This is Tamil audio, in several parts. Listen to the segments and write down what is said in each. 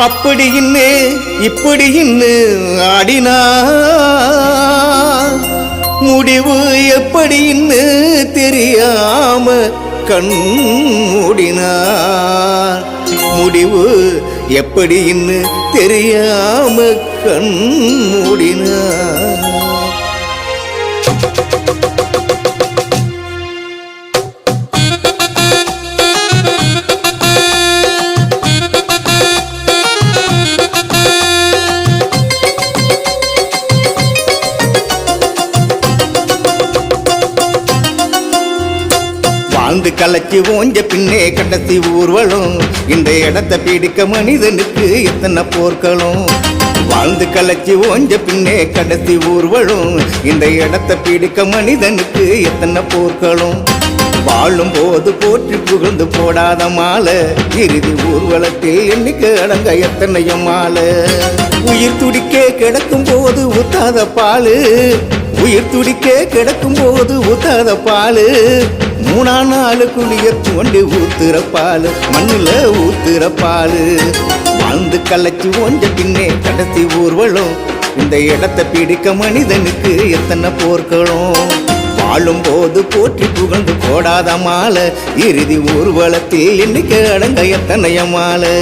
அப்படி இன்னு இப்படி இன்னு ஆடினா. முடிவு எப்படி இன்னு தெரியாம கண் மூடினார் முடிவு எப்படி இன்னு தெரியாம கண் மூடினார் வாழ்ந்து கலைச்சு ஓஞ்ச பின்னே கடைசி ஊர்வலம். இந்த இடத்தை பிடிக்க மனிதனுக்கு எத்தனை போர்களும் வாழ்ந்து கலைச்சி ஓஞ்ச பின்னே கடைசி ஊர்வலம். இந்த இடத்தை பிடிக்க மனிதனுக்கு எத்தனை போர்களும் வாழும் போது போற்றி புகழ்ந்து போடாத மாலை. இறுதி ஊர்வலத்தில் எண்ணிக்கை அடங்க எத்தனையும் மாலை. உயிர் துடிக்க கிடக்கும் போது ஊத்தாத பாலு. உயிர் துடிக்க கிடக்கும் போது ஊத்தாத பாலு. மூணா நாலு குளிய தோண்டி ஊத்துற பாலு. மண்ணுல ஊத்துற பாலு. வாழ்ந்து கலைச்சு ஓஞ்ச பின்னே கடைசி ஊர்வலம். இந்த இடத்தை பிடிக்க மனிதனுக்கு எத்தனை போர்களும். வாழும் போது போற்றி புகழ்ந்து போடாத மாலை. இறுதி ஊர்வலத்தில் இன்னைக்கு அடங்க எத்தனைய மாலை.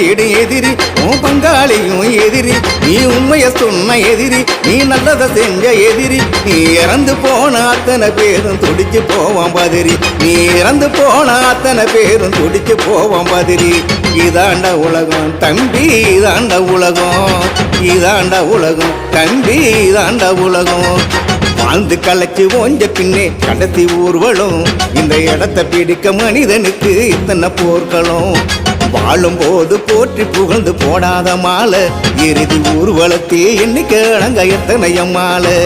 வீடு எதிரி உன் பங்காளியும் எதிரி நீ உண்மைய சொன்ன எதிரி நீ நல்லதை செஞ்ச எதிரி நீ இறந்து போன அத்தனை பேரும் துடிச்சு போவான் பதிரி. நீ இறந்து போன அத்தனை பேரும் துடிச்சு போவான் பதிரி. இதாண்ட உலகம் தம்பி இதாண்ட உலகம். இதாண்ட உலகம் தம்பி இதாண்ட உலகம். வாழ்ந்து கலைச்சு ஓஞ்ச பின்னே கடைசி ஊர்வலம். இந்த இடத்தை பிடிக்க மனிதனுக்கு இத்தனை போர்களும். வாழும் போது போற்றி புகழ்ந்து போடாத மாலை. இறுதி ஊர்வலத்தே எண்ணிக்கை அடங்க எத்தனை மாலை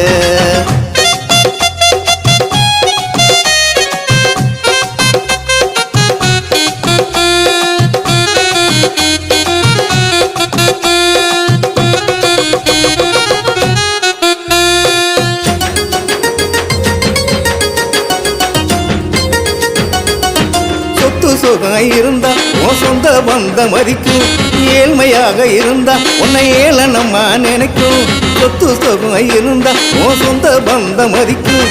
வந்த மதிக்கும் ஏழ்மையாக இருந்தா உன்னை ஏளனமா நினைக்கும். சொத்து சுகம் இருந்தா உன் சொந்த பந்த மதிக்கும்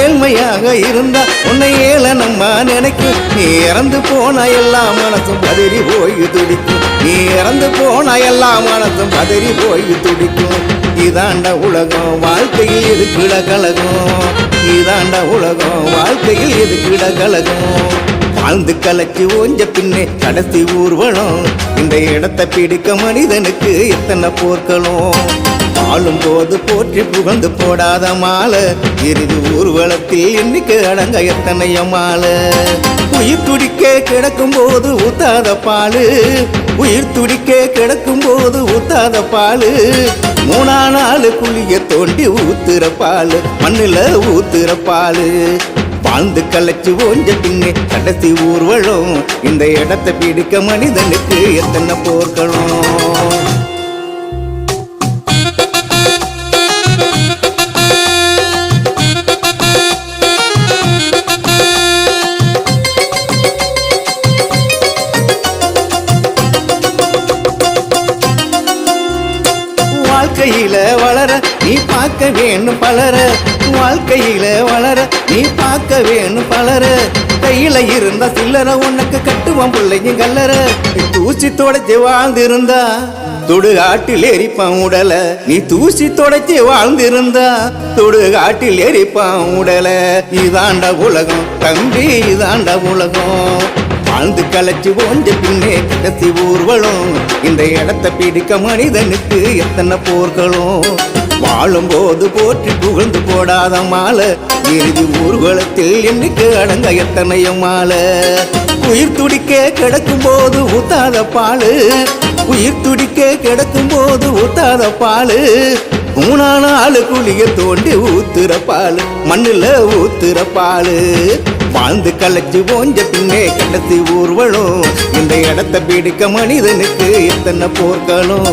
ஏழ்மையாக இருந்தா உன்னை ஏளனமா நினைக்கும். நீ இறந்து போனா எல்லா மனசும் பதறி போய் துடிக்கும். நீ இறந்து போனா எல்லா மனசும் பதறி போய் துடிக்கும். இதாண்ட உலகம் வாழ்க்கையில் இது கிடகலகம்? இதாண்ட உலகம் வாழ்க்கையில் இது கிடகலகம்? வாழ்ந்து கலைச்சு ஓஞ்ச பின்னே கடைசி ஊர்வலம். இந்த இடத்தை பிடிக்க மனிதனுக்கு எத்தனை போர்களும் ஆளும் போது போற்றி புகழ்ந்து போடாத மாலை. இறுதி ஊர்வலத்தில் எண்ணிக்கை அடங்க எத்தனைய மாலை? உயிர் துடிக்க கிடக்கும் போது ஊத்தாத பாலு. உயிர் துடிக்க கிடக்கும் போது ஊத்தாத பாலு. மூணா நாள் குளிய தோண்டி ஊத்துற பாலு. மண்ணில் ஊத்துற பாலு. ஆழ்ந்து கலைச்சு ஓஞ்ச பின்னே கடைசி ஊர்வலம். இந்த இடத்தை பிடிக்க மனிதனுக்கு எத்தனை போர்களும் வாழ்க்கையில வளர நீ பார்க்க வேணும் பலர வாழ்க்கையில வளர. நீ பார்க்க வேணும் பலர கையில இருந்த சில்லற உனக்கு கட்டுவான் பிள்ளைங்க கல்லற. தூசி தொடச்சி வாழ்ந்திருந்தா தொடுகாட்டில் எரிப்பான் உடல. நீ தூசி தொடச்சி வாழ்ந்திருந்தா தொடுகாட்டில் எரிப்பான் உடல. இதாண்ட உலகம் தம்பி இதாண்ட உலகம். வாழ்ந்து கலைச்சு ஓஞ்ச பின்னே கடைசி ஊர்வலம். இந்த இடத்தை பிடிக்க மனிதனுக்கு எத்தனை போர்களும்? வாழும் போது போற்றி புகழ்ந்து போடாத மாலை. இறுதி ஊர்வலத்தில் எண்ணிக்கை அடங்க எத்தனைய மாலை. உயிர் துடிக்க கிடக்கும் போது ஊத்தாத பாலு. உயிர் துடிக்க கிடக்கும் போது ஊத்தாத பாலு. மூணான ஆளு குளிய தோண்டி ஊத்துற பால். மண்ணுல ஊத்துற பால். வாழ்ந்து கலைச்சு ஓஞ்ச பின்னே கடைசி ஊர்வலம் இந்த இடத்தை பிடிக்க மனிதனுக்கு எத்தனை போர்க்களும்